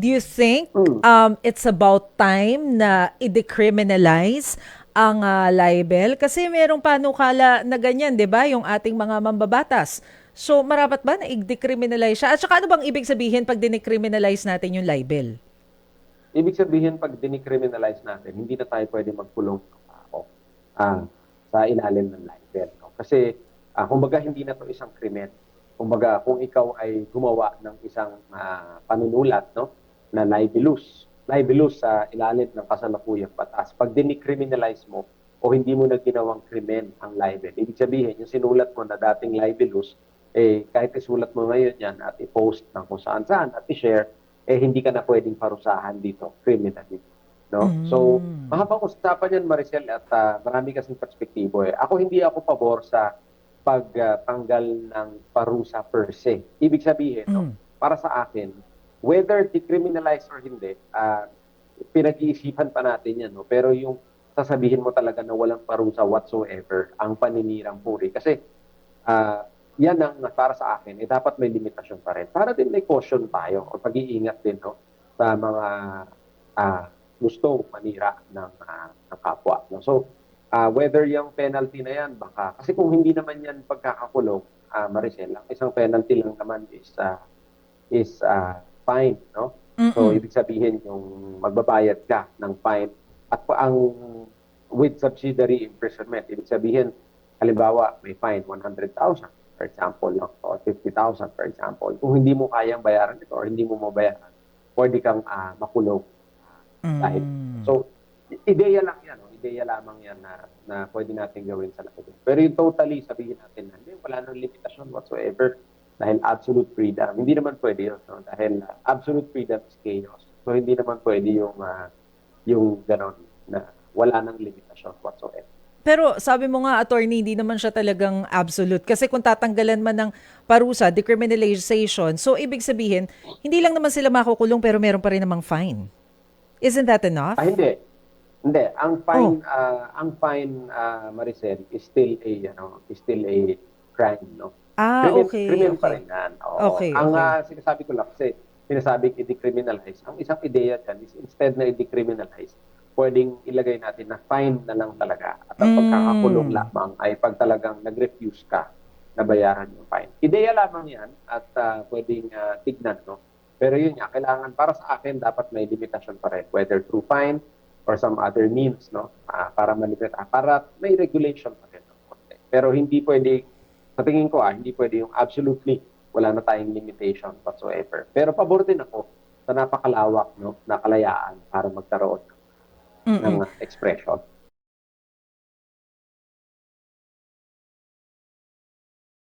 Do you think Mm. um, it's about time na i-decriminalize ang ah, libel? Kasi merong panukala na ganyan, di ba? Yung ating mga mambabatas. So, marapat ba na i-decriminalize siya? At saka ano bang ibig sabihin pag dinicriminalize natin yung libel? Ibig sabihin, pag dinicriminalize natin, hindi na tayo pwede magkulong ng tao ah, sa ilalim ng libel. No? Kasi, ah, kumbaga, hindi na to isang krimen. Kumbaga, kung ikaw ay gumawa ng isang ah, panunulat no, na libelous, libelous sa ilalim ng kasalukuyang batas, pag dinicriminalize mo o hindi mo na ginawang krimen ang libel, ibig sabihin, yung sinulat mo na dating libelous, eh, kahit isulat mo ngayon yan at i-post ng kung saan saan at i-share, eh hindi ka na pwedeng parusahan dito criminally. No? Mm. So, mahabang usapan yan, Maricel, at ah, marami kasing perspektibo. Eh. Ako hindi ako pabor sa pagtanggal ng parusa per se. Ibig sabihin, no, Mm. para sa akin, whether decriminalize or hindi, ah, pinag-iisipan pa natin yan. No? Pero yung sasabihin mo talaga na walang parusa whatsoever, ang paninirang puri. Kasi ah, yan ang para sa akin, eh, dapat may limitasyon pa rin. Para din may caution tayo o pag-iingat din no, sa mga ah, gusto manira ng, ah, ng kapwa. No? So, ah, whether yung penalty na yan, baka, kasi kung hindi naman yan pagkakakulong, ah, Maricel, ang isang penalty lang naman is ah, is ah, fine, no? So, Mm-mm. ibig sabihin yung magbabayad ka ng fine at pa- ang with subsidiary imprisonment, ibig sabihin, halimbawa, may fine 100,000, for example, no? o 50,000, for example. Kung hindi mo kayang bayaran ito or hindi mo mabayaran, pwede kang ah, makulong. Dahil, Mm. so, i- ideya lang yan, no? ideya lamang yan na, na pwede natin gawin sa lahat. Pero yung totally, sabihin natin na, hindi, wala nang limitasyon whatsoever dahil absolute freedom. Hindi naman pwede yun, no? dahil uh, absolute freedom is chaos. So, hindi naman pwede yung, ah, yung ganon na wala nang limitasyon whatsoever. Pero sabi mo nga, attorney, hindi naman siya talagang absolute. Kasi kung tatanggalan man ng parusa, decriminalization, so ibig sabihin, hindi lang naman sila makukulong pero meron pa rin namang fine. Isn't that enough? Ah, hindi. Hindi, ang fine ah, ang fine ah, Maricel is still a ano, is still a crime, no? Ah, Crimin- okay. criminal pa okay. rin yan. Oo. Okay, Ang okay. ah, sinasabi ko lang kasi sinasabing i-decriminalize. Ang isang ideya dyan is instead na i-decriminalize, pwedeng ilagay natin na fine na lang talaga at ang Mm. pagkakakulong lamang ay pag talagang nag-refuse ka na bayaran yung fine. Ideya lamang yan at ah, pwedeng ah, tignan, no? Pero yun nga, kailangan para sa akin dapat may limitasyon pa rin, whether through fine or some other means, no? Ah, para malimit, ah, para may regulation pa rin. konti. Pero hindi pwede, sa tingin ko ah, hindi pwede yung absolutely wala na tayong limitation whatsoever. Pero pabor din ako sa napakalawak no, na kalayaan para magkaroon Mm-mm. ng expression.